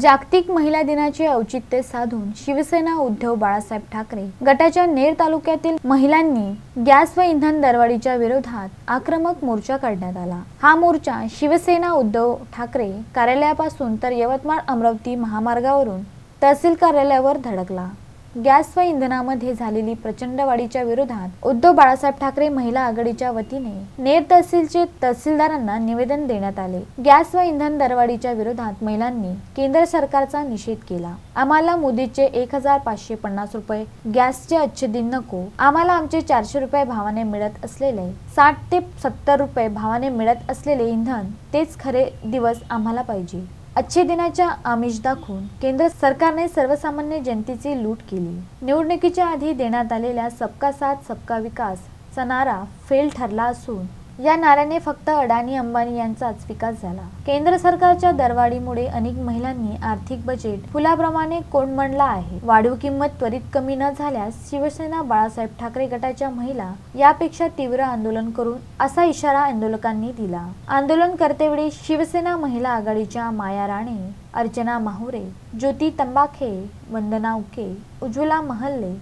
जागतिक महिला दिनाचे औचित्य साधून शिवसेना उद्धव बाळासाहेब ठाकरे गटाच्या नेर तालुक्यातील महिलांनी गॅस व इंधन दरवाढीच्या विरोधात आक्रमक मोर्चा काढण्यात आला. हा मोर्चा शिवसेना उद्धव ठाकरे कार्यालयापासून तर यवतमाळ अमरावती महामार्गावरून तहसील कार्यालयावर धडकला. गॅस व इंधनामध्ये झालेली प्रचंड वाढीच्या विरोधात उद्धव बाळासाहेब ठाकरे महिला आघाडीच्या वतीने नेर तहसीलचे तहसीलदारांना निवेदन देण्यात आले. गॅस व इंधन दरवाढीच्या विरोधात महिलांनी केंद्र सरकारचा निषेध केला. आम्हाला मोदीचे एक हजार पाचशे पन्नास रुपये गॅसचे अच्छे दिन नको. आम्हाला आमचे चारशे रुपये भावाने मिळत असलेले साठ ते सत्तर रुपये भावाने मिळत असलेले इंधन तेच खरे दिवस आम्हाला पाहिजे. अच्छे दिनाच्या आमिष दाखवून केंद्र सरकारने सर्वसामान्य जनतेची लूट केली. निवडणुकीच्या आधी देण्यात आलेल्या सबका साथ सबका विकास चा नारा फेल ठरला असून या नाऱ्याने फक्त अडाणी अंबानी यांचाच विकास झाला. केंद्र सरकारच्या दरवाढीमुळे अनेक महिलांनी आर्थिक बजेट फुलाप्रमाणे कोंडमंडला आहे. वाढीव किंमत त्वरित कमी न झाल्यास शिवसेना बाळासाहेब ठाकरे गटाच्या महिला यापेक्षा तीव्र आंदोलन करून असा इशारा आंदोलकांनी दिला. आंदोलन करतेवेळी शिवसेना महिला आघाडीच्या माया राणे अर्चना माहुरे ज्योती तंबाखे वंदना उके उज्ज्वला महल्ले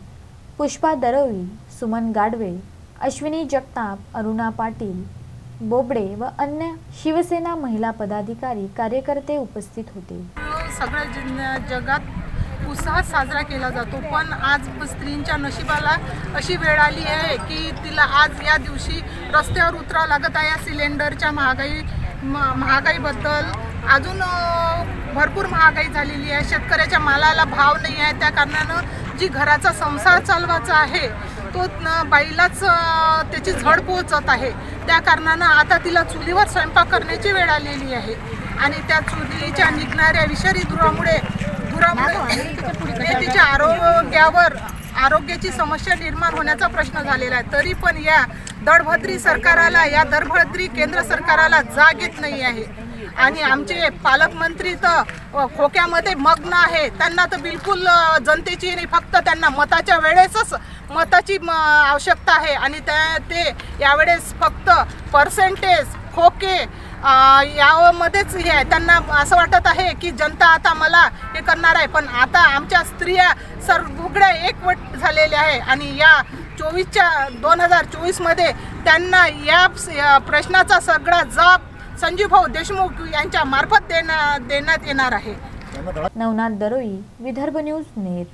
पुष्पा दरवी सुमन गाडवे अश्विनी जगताप अरुणा पाटील बोबडे व अन्य शिवसेना महिला पदाधिकारी कार्यकर्ते उपस्थित होते. सगळ्या जिन- जगात उत्साहात साजरा केला जातो पण आज स्त्रींच्या नशिबाला अशी वेळ आली आहे की तिला आज या दिवशी रस्त्यावर उतरावं लागत आहे या सिलेंडरच्या महागाई म- महागाईबद्दल. अजून भरपूर महागाई झालेली आहे शेतकऱ्याच्या मालाला भाव नाही आहे त्या कारणानं जी घराचा संसार चालवायचा आहे तो न- बाईलाच त्याची झड पोहोचत आहे. त्या कारणानं आता तिला चुलीवर स्वयंपाक करण्याची वेळ आलेली आहे. आणि त्या चुलीच्या निघणाऱ्या विषारी धुरामुळे धुरामुळे तिच्या आरोग्यावर आरोग्याची समस्या निर्माण होण्याचा प्रश्न झालेला आहे. तरी पण या दडभद्री सरकाराला या दडभद्री केंद्र सरकाराला जाग येत नाही आहे. आणि आमचे पालकमंत्री तर खोक्यामध्ये मग्न आहे. त्यांना तर बिलकुल जनतेची नाही फक्त त्यांना मताच्या वेळेसच मताची म, आवश्यकता आहे. आणि त्या ते यावेळेस फक्त पर्सेंटेज खोके यामध्येच हे आहे. त्यांना असं वाटत आहे की जनता आता मला हे करणार आहे. पण आता आमच्या स्त्रिया सर्वगड्या एकवट झालेल्या आहे. आणि या चोवीसच्या दोन हजार चोवीसमध्ये त्यांना या या प्रश्नाचा सगळा जाब संजीव भाऊ देशमुख यांच्या मार्फत देण्यात येणार आहे. नवनाथ दरोई विदर्भ न्यूज नेर.